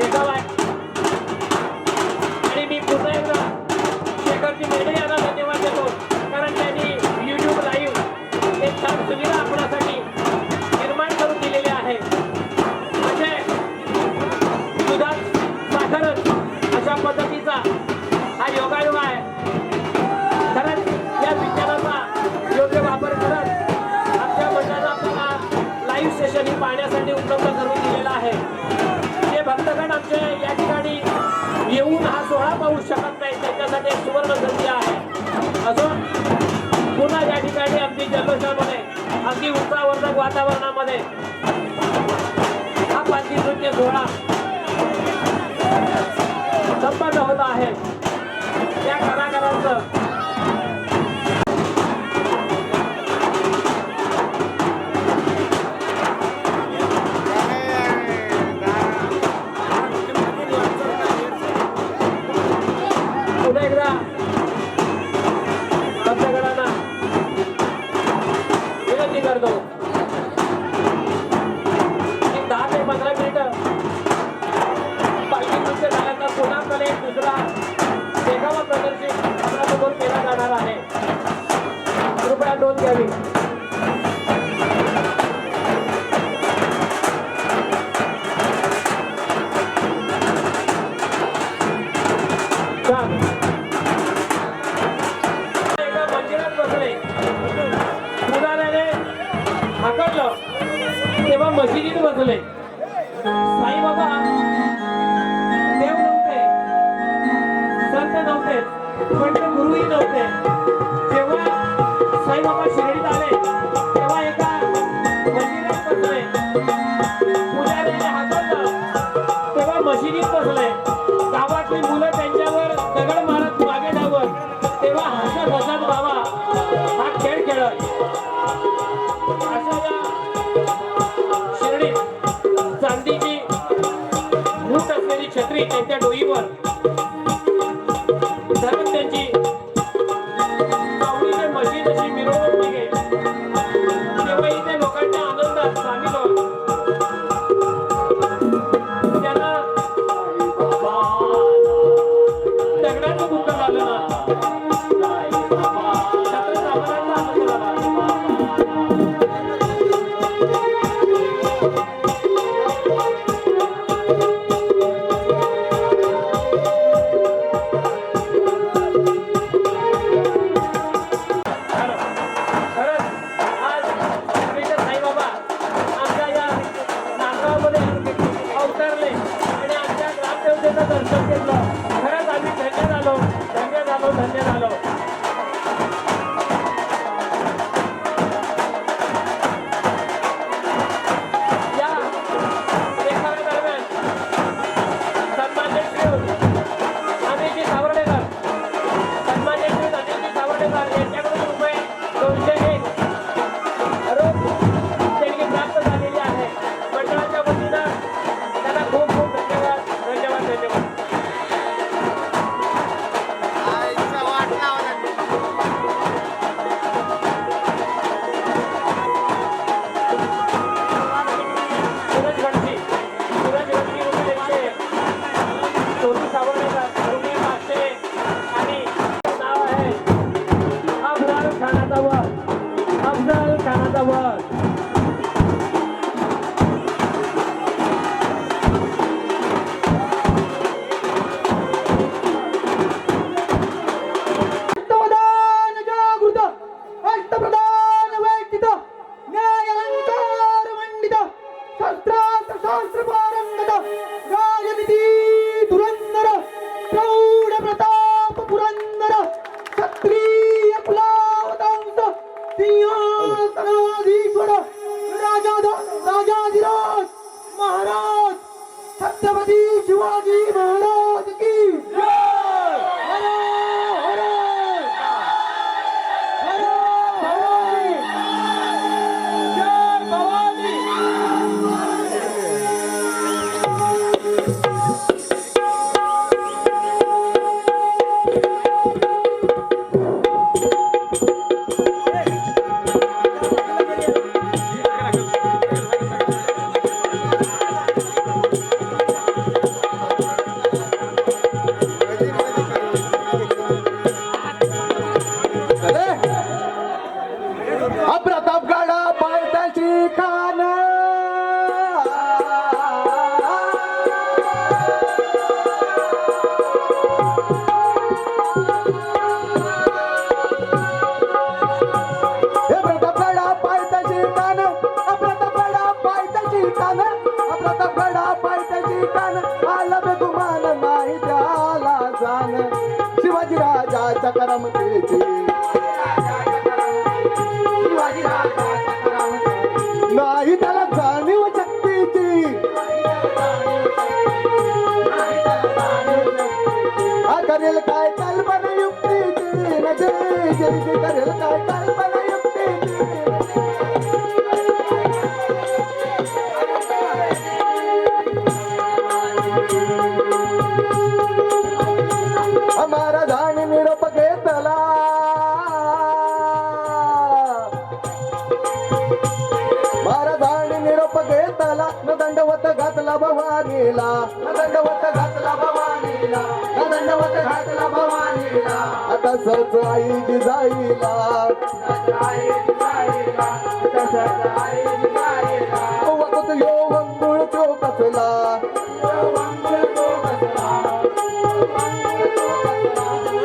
내가 एक सुवर्ण संधी आहे. अजून पुन्हा या ठिकाणी अगदी जल्लोषामध्ये अगदी उत्साहवर्धक वातावरणामध्ये हा पाचवी नृत्य सोहळा संपन्न होत आहे. नव्हते. साईबाबा देव नव्हते. संत नव्हते. पण गुरुही नव्हते. जेव्हा साईबाबा शिर्डीत आले तेव्हा एका मंदिरात बसले. पुजारीने हाताळलं तेव्हा मशिदीत बसले. गावातली मुलं त्यांच्यावर दगड मारत मागे धावत तेव्हा हसत हसत দর্শকের शिवाजी राजाच्या करामतेची नाही त्याला जाणीव शक्तीची. करेल काय कल्पना युक्तीची. नजरेची करेल काय भवानीला दंडवत घातला भवानीला. दंडवत घातला भवानीला. आता सच आई यो वंगुळ तो कसला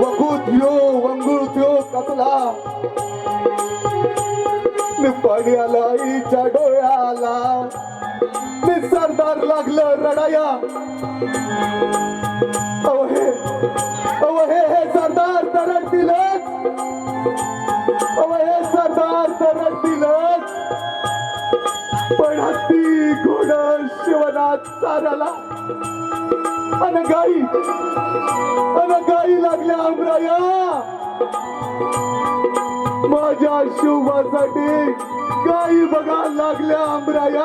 वकूत यो वंगुळ त्यो कसला मी पाणी आला आईच्या सरदार लागलं रडाया. अवहे अवहे हे सरदार तरड दिलं अवहे सरदार तरड दिलं पण हत्ती घोड शिवनाथ चाराला. अन गाई अन गाई लागल्या अमराया माझ्या शिवासाठी गाई बघा लागल्या आंबराया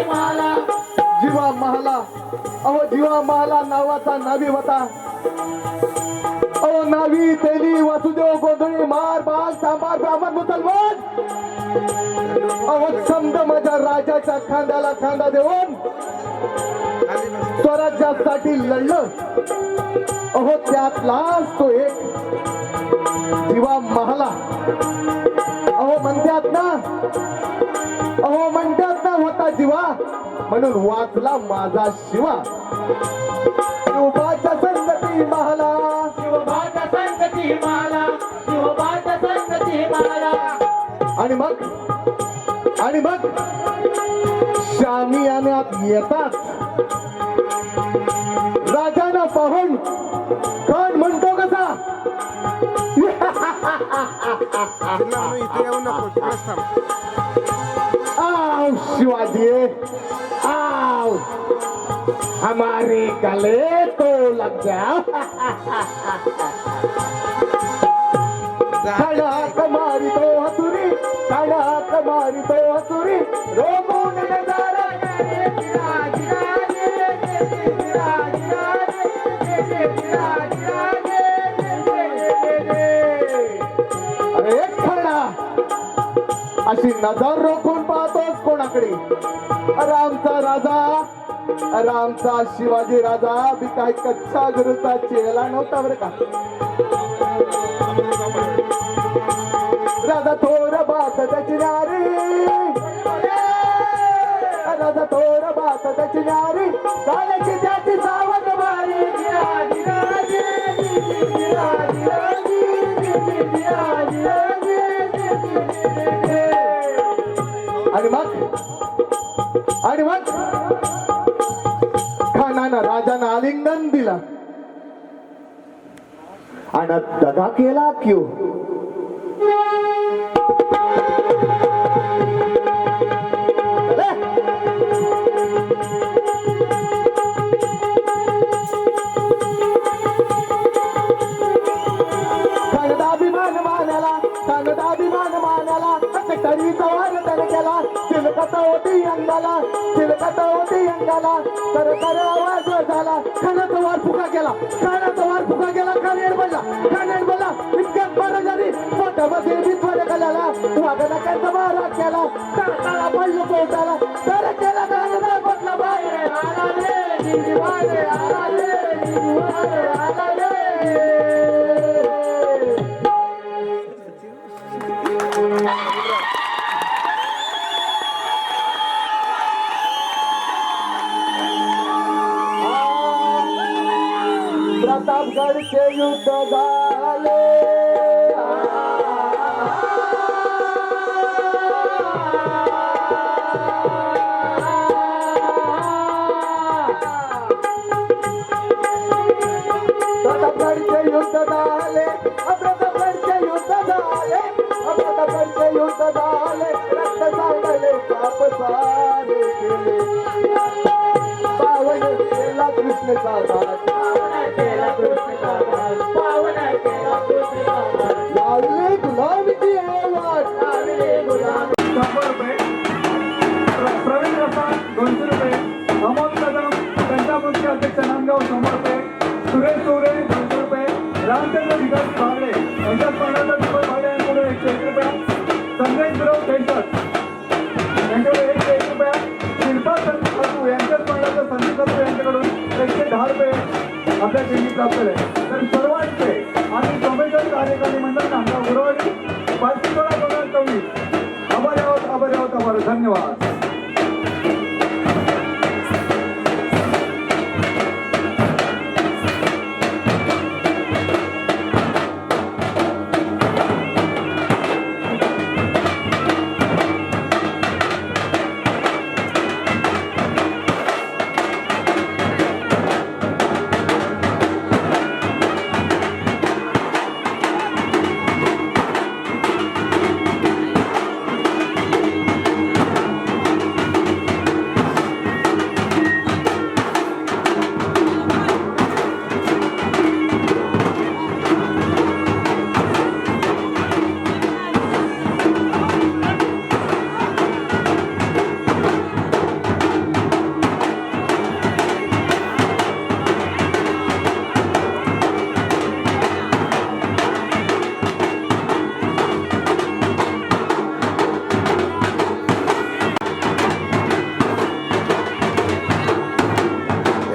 जीवा महाला. अहो जीवा महाला नावाचा नावी होता. अहो नावी तेली वासुदेव गोंधळी मार बाल सांबार ब्राह्मण मुसलमान अहो छंद माझ्या राजाच्या खांद्याला खांदा देऊन स्वराज्यासाठी लढलं. अहो त्यातलाच तो एक जीवा महाला. अहो म्हणतात ना अहो म्हणतात होता जीवा म्हणून वाचला माझा शिवा. शिवबाच्या संगती महला आणि मग? आणि मग? शामी याण्यात येतात. राजानं पाहून कोण म्हणतो कसा? इथे येऊ नको शिवाजी आओ हमारे गले तो लग जाओ खड़ा कमारी तो हसुरी खड़ा कमारी तो हसुरी नजारा अशी नजर रोखून पाहतोस रामचा राजा रामचा शिवाजी राजा बी काय कच्चा गुरुचा चेहरा नव्हता बरं का? राजा थोर बात त्याची नारी राजा थोर बात त्याची नारी काल्याची त्याची सावध राजानं दिला आणि दगा केला क्यू? इतक्यात बरं झाली कल्याला वागला कायचा मारा केला. काळाला पडलं तर केला गाणं बाहेर आला रे आला कृष्ण केला कृष्ण लावले गुलाब शंभर रुपये प्रवीण रसाळ दोनशे रुपये अमोल कदम त्यांच्या मुख्य अध्यक्ष नांदगाव शंभर रुपये सुरेश चौरे दोनशे रुपये रामचंद्र विकास भागडे यांच्या स्पर्धाचा आपल्या टीमनी प्राप्त झाले. तर सर्वांचे आणि सोमेश्वर कार्यकारी मंडळ नांदगाव गुरुवारी पाचशे सोळा दोन कमी. आभार आहोत आभार आहोत आभार. धन्यवाद.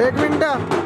एक मिनटं.